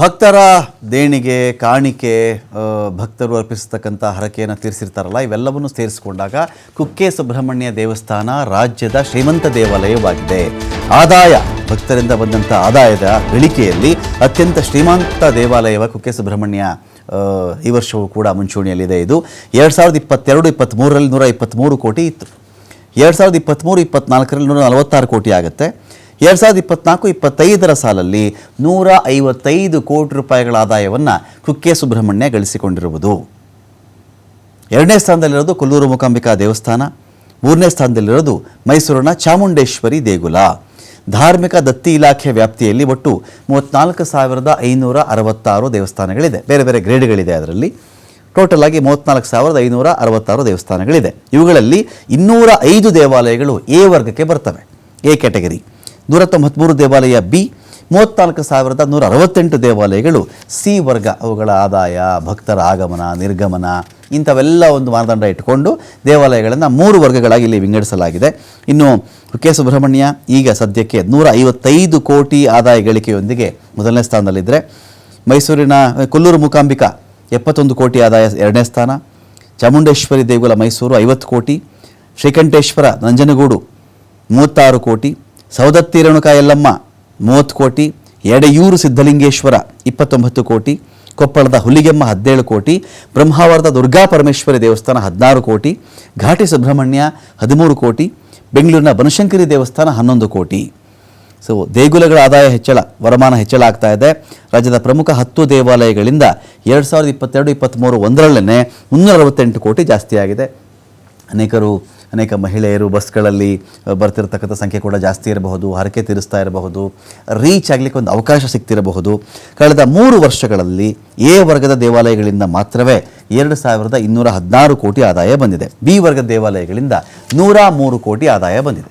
ಭಕ್ತರ ದೇಣಿಗೆ, ಕಾಣಿಕೆ ಭಕ್ತರು ಅರ್ಪಿಸತಕ್ಕಂಥ ಹರಕೆಯನ್ನು ತೀರಿಸಿರ್ತಾರಲ್ಲ, ಇವೆಲ್ಲವನ್ನು ಸೇರಿಸಿಕೊಂಡಾಗ ಕುಕ್ಕೆ ಸುಬ್ರಹ್ಮಣ್ಯ ದೇವಸ್ಥಾನ ರಾಜ್ಯದ ಶ್ರೀಮಂತ ದೇವಾಲಯವಾಗಿದೆ. ಆದಾಯ, ಭಕ್ತರಿಂದ ಬಂದಂಥ ಆದಾಯದ ಗಳಿಕೆಯಲ್ಲಿ ಅತ್ಯಂತ ಶ್ರೀಮಂತ ದೇವಾಲಯವ ಕುಕ್ಕೆ ಸುಬ್ರಹ್ಮಣ್ಯ ಈ ವರ್ಷವೂ ಕೂಡ ಮುಂಚೂಣಿಯಲ್ಲಿದೆ ಇದು. ಎರಡು ಸಾವಿರದ ಇಪ್ಪತ್ತೆರಡು, ಇಪ್ಪತ್ತ್ಮೂರರಲ್ಲಿ ನೂರ ಇಪ್ಪತ್ತ್ಮೂರು ಕೋಟಿ ಇತ್ತು. ಎರಡು ಸಾವಿರದ ಇಪ್ಪತ್ತ್ಮೂರು, ಇಪ್ಪತ್ತ್ನಾಲ್ಕರಲ್ಲಿ ನೂರ ನಲವತ್ತಾರು ಕೋಟಿ ಆಗುತ್ತೆ. ಎರಡು ಸಾವಿರದ ಇಪ್ಪತ್ನಾಲ್ಕು, ಇಪ್ಪತ್ತೈದರ ಸಾಲಲ್ಲಿ ನೂರ ಐವತ್ತೈದು ಕೋಟಿ ರೂಪಾಯಿಗಳ ಆದಾಯವನ್ನು ಕುಕ್ಕೆ ಸುಬ್ರಹ್ಮಣ್ಯ ಗಳಿಸಿಕೊಂಡಿರುವುದು. ಎರಡನೇ ಸ್ಥಾನದಲ್ಲಿರೋದು ಕೊಲ್ಲೂರು ಮೂಕಾಂಬಿಕಾ ದೇವಸ್ಥಾನ. ಮೂರನೇ ಸ್ಥಾನದಲ್ಲಿರೋದು ಮೈಸೂರಿನ ಚಾಮುಂಡೇಶ್ವರಿ ದೇಗುಲ. ಧಾರ್ಮಿಕ ದತ್ತಿ ಇಲಾಖೆ ವ್ಯಾಪ್ತಿಯಲ್ಲಿ ಒಟ್ಟು ಮೂವತ್ತ್ನಾಲ್ಕು ಸಾವಿರದ ಐನೂರ ಅರವತ್ತಾರು ದೇವಸ್ಥಾನಗಳಿದೆ. ಬೇರೆ ಬೇರೆ ಗ್ರೇಡ್ಗಳಿದೆ ಅದರಲ್ಲಿ. ಟೋಟಲ್ ಆಗಿ ಮೂವತ್ತ್ನಾಲ್ಕು ಸಾವಿರದ ಐನೂರ ಅರವತ್ತಾರು ದೇವಸ್ಥಾನಗಳಿದೆ. ಇವುಗಳಲ್ಲಿ ಇನ್ನೂರ ಐದು ದೇವಾಲಯಗಳು ಎ ವರ್ಗಕ್ಕೆ ಬರ್ತವೆ. A category. ನೂರ ತೊಂಬತ್ತ್ಮೂರು ದೇವಾಲಯ ಬಿ, ಮೂವತ್ತ್ನಾಲ್ಕು ಸಾವಿರದ ನೂರ ಅರವತ್ತೆಂಟು ದೇವಾಲಯಗಳು ಸಿ ವರ್ಗ ಅವುಗಳ ಆದಾಯ, ಭಕ್ತರ ಆಗಮನ, ನಿರ್ಗಮನ ಇಂಥವೆಲ್ಲ ಒಂದು ಮಾನದಂಡ ಇಟ್ಟುಕೊಂಡು ದೇವಾಲಯಗಳನ್ನು ಮೂರು ವರ್ಗಗಳಾಗಿ ಇಲ್ಲಿ ವಿಂಗಡಿಸಲಾಗಿದೆ. ಇನ್ನು ಕೆ ಸುಬ್ರಹ್ಮಣ್ಯ ಈಗ ಸದ್ಯಕ್ಕೆ ನೂರ ಐವತ್ತೈದು ಕೋಟಿ ಆದಾಯ ಗಳಿಕೆಯೊಂದಿಗೆ ಮೊದಲನೇ ಸ್ಥಾನದಲ್ಲಿದ್ದರೆ ಮೈಸೂರಿನ ಕೊಲ್ಲೂರು ಮೂಕಾಂಬಿಕಾ ಎಪ್ಪತ್ತೊಂದು ಕೋಟಿ ಆದಾಯ ಎರಡನೇ ಸ್ಥಾನ, ಚಾಮುಂಡೇಶ್ವರಿ ದೇಗುಲ ಮೈಸೂರು ಐವತ್ತು ಕೋಟಿ, ಶ್ರೀಕಂಠೇಶ್ವರ ನಂಜನಗೂಡು ಮೂವತ್ತಾರು ಕೋಟಿ ಸೌದತ್ತಿ ರೇಣುಕಾ ಮೂವತ್ತು ಕೋಟಿ, ಎಡೆಯೂರು ಸಿದ್ಧಲಿಂಗೇಶ್ವರ, ಇಪ್ಪತ್ತೊಂಬತ್ತು ಕೋಟಿ, ಕೊಪ್ಪಳದ ಹುಲಿಗೆಮ್ಮ, ಹದಿನೇಳು ಕೋಟಿ, ಬ್ರಹ್ಮಾವರದ ದುರ್ಗಾ ಪರಮೇಶ್ವರಿ ದೇವಸ್ಥಾನ, ಹದಿನಾರು ಕೋಟಿ, ಘಾಟಿ ಸುಬ್ರಹ್ಮಣ್ಯ, ಹದಿಮೂರು ಕೋಟಿ, ಬೆಂಗಳೂರಿನ ಬನಶಂಕರಿ ದೇವಸ್ಥಾನ, ಹನ್ನೊಂದು ಕೋಟಿ. ಸೊ ದೇಗುಲಗಳ ಆದಾಯ ಹೆಚ್ಚಳ, ವರಮಾನ ಹೆಚ್ಚಳ ಆಗ್ತಾ ಇದೆ. ರಾಜ್ಯದ ಪ್ರಮುಖ ಹತ್ತು ದೇವಾಲಯಗಳಿಂದ ಎರಡು ಸಾವಿರದ ಇಪ್ಪತ್ತೆರಡು, ಇಪ್ಪತ್ತ್ಮೂರು ಒಂದರಲ್ಲೇ ಮುನ್ನೂರ ಅರವತ್ತೆಂಟು ಕೋಟಿ ಜಾಸ್ತಿಯಾಗಿದೆ. ಅನೇಕರು ಅನೇಕ ಮಹಿಳೆಯರು ಬಸ್ಗಳಲ್ಲಿ ಬರ್ತಿರ್ತಕ್ಕಂಥ ಸಂಖ್ಯೆ ಕೂಡ ಜಾಸ್ತಿ ಇರಬಹುದು, ಹರಕೆ ತೀರಿಸ್ತಾ ಇರಬಹುದು ರೀಚ್ ಆಗಲಿಕ್ಕೆ ಒಂದು ಅವಕಾಶ ಸಿಗ್ತಿರಬಹುದು. ಕಳೆದ ಮೂರು ವರ್ಷಗಳಲ್ಲಿ ಎ ವರ್ಗದ ದೇವಾಲಯಗಳಿಂದ ಮಾತ್ರವೇ ಎರಡು ಸಾವಿರದ ಇನ್ನೂರ ಹದಿನಾರು ಕೋಟಿ ಆದಾಯ ಬಂದಿದೆ. ಬಿ ವರ್ಗದ ದೇವಾಲಯಗಳಿಂದ ನೂರ ಮೂರು ಕೋಟಿ ಆದಾಯ ಬಂದಿದೆ.